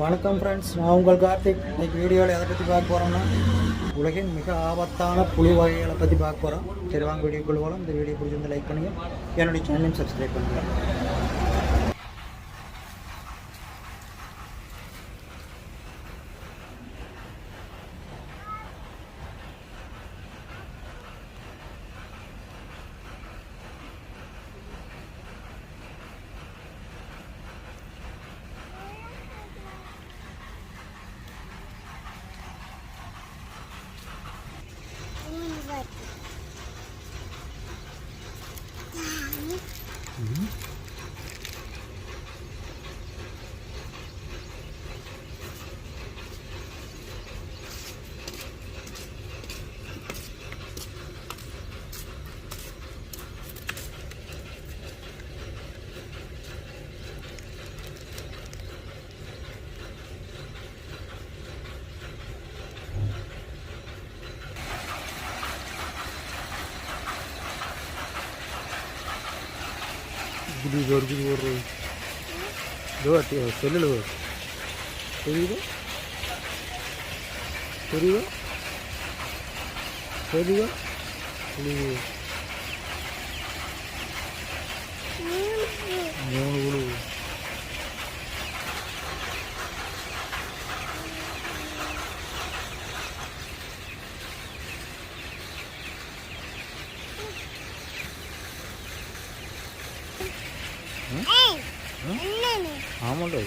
வணக்கம் ஃப்ரெண்ட்ஸ் நான் உங்கள் கார்த்திக். இன்னைக்கு வீடியோவில் எதை பற்றி பார்க்க போகிறோம்னா உலகின் மிக ஆபத்தான புலி வகைகளை பற்றி பார்க்க போகிறோம் சரி வாங்க வீடியோக்குள்ள போகலாம் இந்த வீடியோ பிடிச்சிருந்த லைக் பண்ணுங்கள் என்னுடைய சேனலையும் சப்ஸ்கிரைப் பண்ணுங்கள் গুলি জোর গুলি ওর দেওয়াটি চলে নেব করিব করিব করিব নিয়ে ആമോണ്ടോ